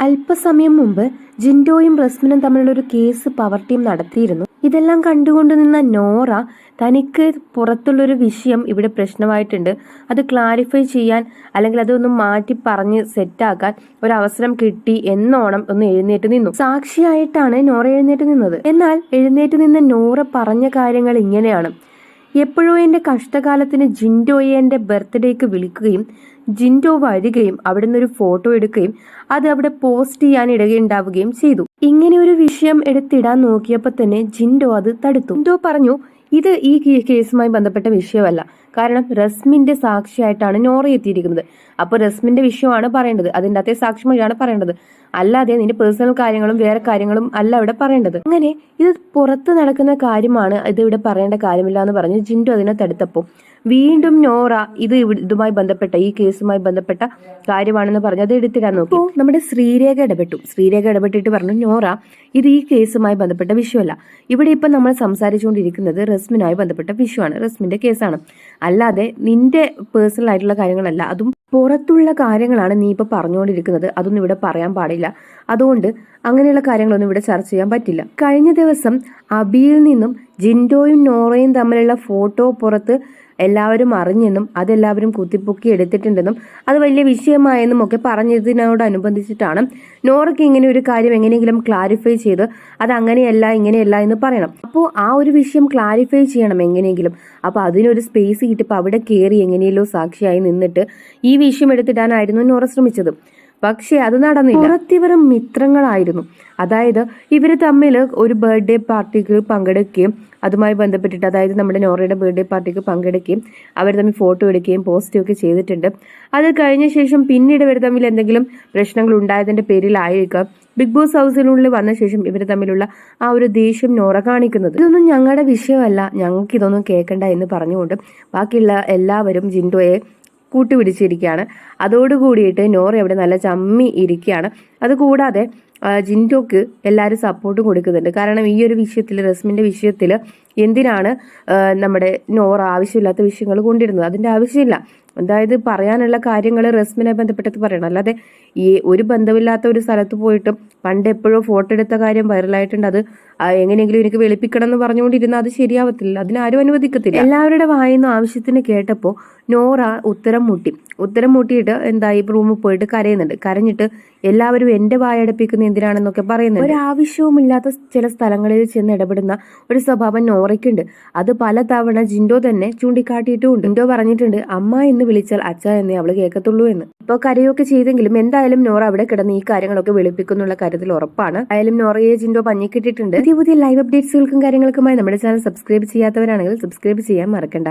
അല്പസമയം മുമ്പ് ജിൻഡോയും റസ്മിനും തമ്മിലുള്ള ഒരു കേസ് പവർ ടീം നടത്തിയിരുന്നു. ഇതെല്ലാം കണ്ടുകൊണ്ട് നിന്ന നോറ തനിക്ക് പുറത്തുള്ളൊരു വിഷയം ഇവിടെ പ്രശ്നമായിട്ടുണ്ട്. അത് ക്ലാരിഫൈ ചെയ്യാൻ അല്ലെങ്കിൽ അതൊന്ന് മാറ്റി പറഞ്ഞ് സെറ്റാക്കാൻ ഒരു അവസരം കിട്ടി എന്നോണം ഒന്ന് എഴുന്നേറ്റ് നിന്നു. സാക്ഷിയായിട്ടാണ് നോറ എഴുന്നേറ്റ് നിന്നത്. എന്നാൽ എഴുന്നേറ്റ് നിന്ന നോറ പറഞ്ഞ കാര്യങ്ങൾ ഇങ്ങനെയാണ്. എപ്പോഴോ എന്റെ കഷ്ടകാലത്തിന് ജിൻഡോയെ എന്റെ ബർത്ത്ഡേക്ക് വിളിക്കുകയും ജിൻഡോ വരികയും അവിടെ നിന്നൊരു ഫോട്ടോ എടുക്കുകയും അത് അവിടെ പോസ്റ്റ് ചെയ്യാൻ ഇടയുണ്ടാവുകയും ചെയ്തു. ഇങ്ങനെ ഒരു വിഷയം എടുത്തിടാൻ നോക്കിയപ്പോൾ തന്നെ ജിൻഡോ അത് തടുത്തു. ജിൻഡോ പറഞ്ഞു ഇത് ഈ കേസുമായി ബന്ധപ്പെട്ട വിഷയമല്ല. കാരണം റസ്മിന്റെ സാക്ഷിയായിട്ടാണ് നോറ എത്തിയിരിക്കുന്നത്. അപ്പോൾ റസ്മിന്റെ വിഷയമാണ് പറയേണ്ടത്. അതിന്റെ അകത്തെ സാക്ഷിമൊഴിയാണ് പറയേണ്ടത്. അല്ലാതെ നിന്റെ പേഴ്സണൽ കാര്യങ്ങളും വേറെ കാര്യങ്ങളും അല്ല ഇവിടെ പറയേണ്ടത്. അങ്ങനെ ഇത് പുറത്ത് നടക്കുന്ന കാര്യമാണ് ഇത് ഇവിടെ പറയേണ്ട കാര്യമില്ല എന്ന് പറഞ്ഞ് ജിൻഡു അതിനെ തടുത്തപ്പോൾ വീണ്ടും നോറ ഇത് ഇതുമായി ബന്ധപ്പെട്ട ഈ കേസുമായി ബന്ധപ്പെട്ട കാര്യമാണെന്ന് പറഞ്ഞ് അത് എടുത്തിടാൻ നോക്കി. നമ്മുടെ ശ്രീരേഖ ഇടപെട്ടു. ശ്രീരേഖ ഇടപെട്ടിട്ട് പറഞ്ഞു നോറ ഇത് ഈ കേസുമായി ബന്ധപ്പെട്ട വിഷയമല്ല. ഇവിടെ ഇപ്പം നമ്മൾ സംസാരിച്ചുകൊണ്ടിരിക്കുന്നത് റസ്മിനുമായി ബന്ധപ്പെട്ട വിഷയമാണ് റസ്മിന്റെ കേസാണ്. അല്ലാതെ നിന്റെ പേഴ്സണൽ ആയിട്ടുള്ള കാര്യങ്ങളല്ല അതും പുറത്തുള്ള കാര്യങ്ങളാണ് നീ ഇപ്പോൾ പറഞ്ഞുകൊണ്ടിരിക്കുന്നത് അതൊന്നും ഇവിടെ പറയാൻ പാടില്ല. അതുകൊണ്ട് അങ്ങനെയുള്ള കാര്യങ്ങളൊന്നും ഇവിടെ ചർച്ച ചെയ്യാൻ പറ്റില്ല. കഴിഞ്ഞ ദിവസം അബിയിൽ നിന്നും ജിൻഡോയും നോറയും തമ്മിലുള്ള ഫോട്ടോ പുറത്ത് എല്ലാവരും അറിഞ്ഞെന്നും അതെല്ലാവരും കുത്തിപ്പൊക്കി എടുത്തിട്ടുണ്ടെന്നും അത് വലിയ വിഷയമായെന്നും ഒക്കെ പറഞ്ഞതിനോടനുബന്ധിച്ചിട്ടാണ് നോറയ്ക്ക് ഇങ്ങനെ ഒരു കാര്യം എങ്ങനെയെങ്കിലും ക്ലാരിഫൈ ചെയ്ത് അത് അങ്ങനെയല്ല ഇങ്ങനെയല്ല എന്ന് പറയണം. അപ്പോൾ ആ ഒരു വിഷയം ക്ലാരിഫൈ ചെയ്യണം എങ്ങനെയെങ്കിലും. അപ്പോൾ അതിനൊരു സ്പേസ് കിട്ടിയപ്പോൾ അവിടെ കയറി എങ്ങനെയല്ലോ സാക്ഷിയായി നിന്നിട്ട് ഈ വിഷയം എടുത്തിടാനായിരുന്നു നോറ ശ്രമിച്ചത്. പക്ഷേ അത് നടന്നില്ല. പുറത്തിവർ മിത്രങ്ങളായിരുന്നു. അതായത് ഇവർ തമ്മിൽ ഒരു ബർത്ത്ഡേ പാർട്ടിക്ക് പങ്കെടുക്കുകയും അതുമായി ബന്ധപ്പെട്ടിട്ട് അതായത് നമ്മുടെ നോറയുടെ ബർത്ത്ഡേ പാർട്ടിക്ക് പങ്കെടുക്കുകയും അവർ തമ്മിൽ ഫോട്ടോ എടുക്കുകയും പോസ്റ്റും ഒക്കെ ചെയ്തിട്ടുണ്ട്. അത് കഴിഞ്ഞ ശേഷം പിന്നീട് ഇവർ തമ്മിൽ എന്തെങ്കിലും പ്രശ്നങ്ങൾ ഉണ്ടായതിന്റെ പേരിലായിരിക്കാം ബിഗ് ബോസ് ഹൗസിനുള്ളിൽ വന്ന ശേഷം ഇവർ തമ്മിലുള്ള ആ ഒരു ദേഷ്യം നോറ കാണിക്കുന്നത്. ഇതൊന്നും ഞങ്ങളുടെ വിഷയമല്ല. ഞങ്ങൾക്ക് ഇതൊന്നും കേൾക്കണ്ട എന്ന് പറഞ്ഞുകൊണ്ട് ബാക്കിയുള്ള എല്ലാവരും ജിൻഡോയെ കൂട്ടുപിടിച്ചിരിക്കുകയാണ്. അതോടുകൂടിയിട്ട് നോറ അവിടെ നല്ല ചമ്മി ഇരിക്കുകയാണ്. അതുകൂടാതെ ജിൻഡോക്ക് എല്ലാവരും സപ്പോർട്ട് കൊടുക്കുന്നുണ്ട്. കാരണം ഈ ഒരു വിഷയത്തിൽ റസ്മിന്റെ വിഷയത്തിൽ എന്തിനാണ് നമ്മുടെ നോറ ആവശ്യമില്ലാത്ത വിഷയങ്ങൾ കൊണ്ടിരുന്നത്? അതിന്റെ ആവശ്യമില്ല. അതായത് പറയാനുള്ള കാര്യങ്ങൾ റസ്മിനെ ബന്ധപ്പെട്ടത് പറയണം. അല്ലാതെ ഈ ഒരു ബന്ധമില്ലാത്ത ഒരു സ്ഥലത്ത് പോയിട്ട് പണ്ട് എപ്പോഴും ഫോട്ടോ എടുത്ത കാര്യം വൈറലായിട്ടുണ്ട്. അത് എങ്ങനെയെങ്കിലും എനിക്ക് വെളുപ്പിക്കണം എന്ന് പറഞ്ഞുകൊണ്ടിരുന്ന അത് ശരിയാവത്തില്ല. അതിനാരും അനുവദിക്കത്തില്ല. എല്ലാവരുടെ വായിന്ന് ആവശ്യത്തിന് കേട്ടപ്പോൾ നോറ ഉത്തരം മുട്ടി. ഉത്തരം മുട്ടിയിട്ട് എന്തായി? റൂമിൽ പോയിട്ട് കരയുന്നുണ്ട്. കരഞ്ഞിട്ട് എല്ലാവരും എന്റെ വായടപ്പിക്കുന്ന എന്തിനാണെന്നൊക്കെ ഒരു ഒരാവശ്യവുമില്ലാത്ത ചില സ്ഥലങ്ങളിൽ ചെന്ന് ഇടപെടുന്ന ഒരു സ്വഭാവം നോറയ്ക്കുണ്ട്. അത് പല തവണ ജിൻഡോ തന്നെ ചൂണ്ടിക്കാട്ടിയിട്ടുമുണ്ട്. ജിൻഡോ പറഞ്ഞിട്ടുണ്ട് അമ്മ എന്ന് വിളിച്ചാൽ അച്ഛ എന്നേ അവൾ കേൾക്കത്തുള്ളൂ എന്ന്. ഇപ്പോൾ കരയൊക്കെ ചെയ്തെങ്കിലും എന്തായാലും നോറ അവിടെ കിടന്ന് ഈ കാര്യങ്ങളൊക്കെ വെളുപ്പിക്കുന്നുള്ള കാര്യത്തിൽ ഉറപ്പാണ്. ആയാലും നോറയെ ജിൻഡോ പഞ്ഞിക്കിട്ടിട്ടുണ്ട്. പുതിയ പുതിയ ലൈവ് അപ്ഡേറ്റ്സുകൾക്കും കാര്യങ്ങൾക്കുമായി നമ്മുടെ ചാനൽ സബ്സ്ക്രൈബ് ചെയ്യാത്തവരാണെങ്കിൽ സബ്സ്ക്രൈബ് ചെയ്യാൻ മറക്കണ്ട.